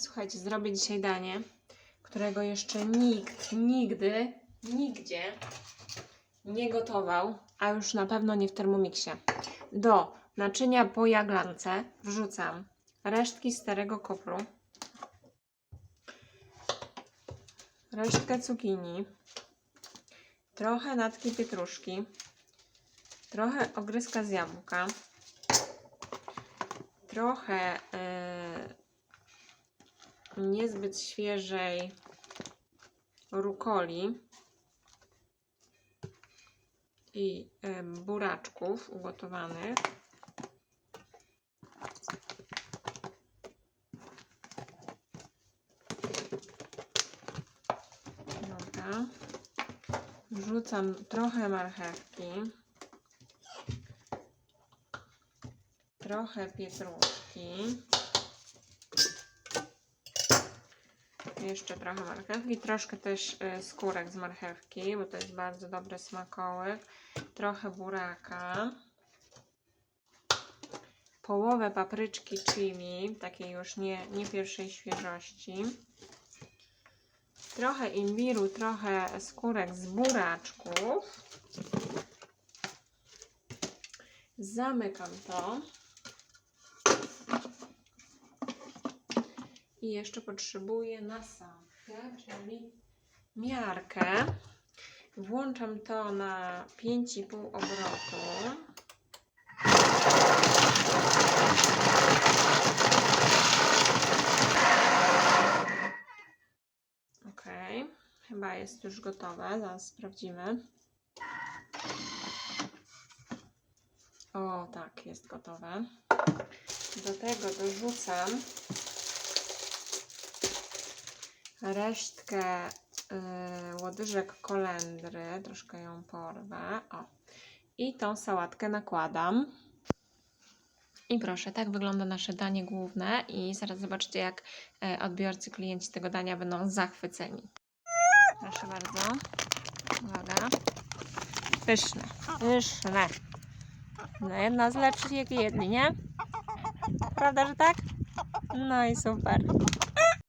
Słuchajcie, zrobię dzisiaj danie, którego jeszcze nikt, nigdy, nigdzie nie gotował, a już na pewno nie w Thermomixie. Do naczynia po jaglance wrzucam resztki starego kopru, resztkę cukinii, trochę natki pietruszki, trochę ogryska z jabłka, trochę yy, niezbyt świeżej rukoli i buraczków ugotowanych. Dobra. Wrzucam trochę marchewki. Trochę pietruszki. Jeszcze trochę marchewki, troszkę też y, skórek z marchewki, bo to jest bardzo dobry smakołyk. Trochę buraka. Połowę papryczki chili, takiej już nie, nie pierwszej świeżości. Trochę imbiru, trochę skórek z buraczków. Zamykam to. I jeszcze potrzebuję nasamkę, czyli miarkę. Włączam to na 5,5 obrotu. Ok, chyba jest już gotowe. Zaraz sprawdzimy. O, tak, jest gotowe. Do tego dorzucam resztkę y, łodyżek kolendry, troszkę ją porwę. O. I tą sałatkę nakładam. I proszę, tak wygląda nasze danie główne i zaraz zobaczcie, jak e, odbiorcy, klienci tego dania będą zachwyceni. Proszę bardzo. Uwaga. Pyszne. Pyszne. No jedna z lepszych, jakie jedli, nie? Prawda, że tak? No i super.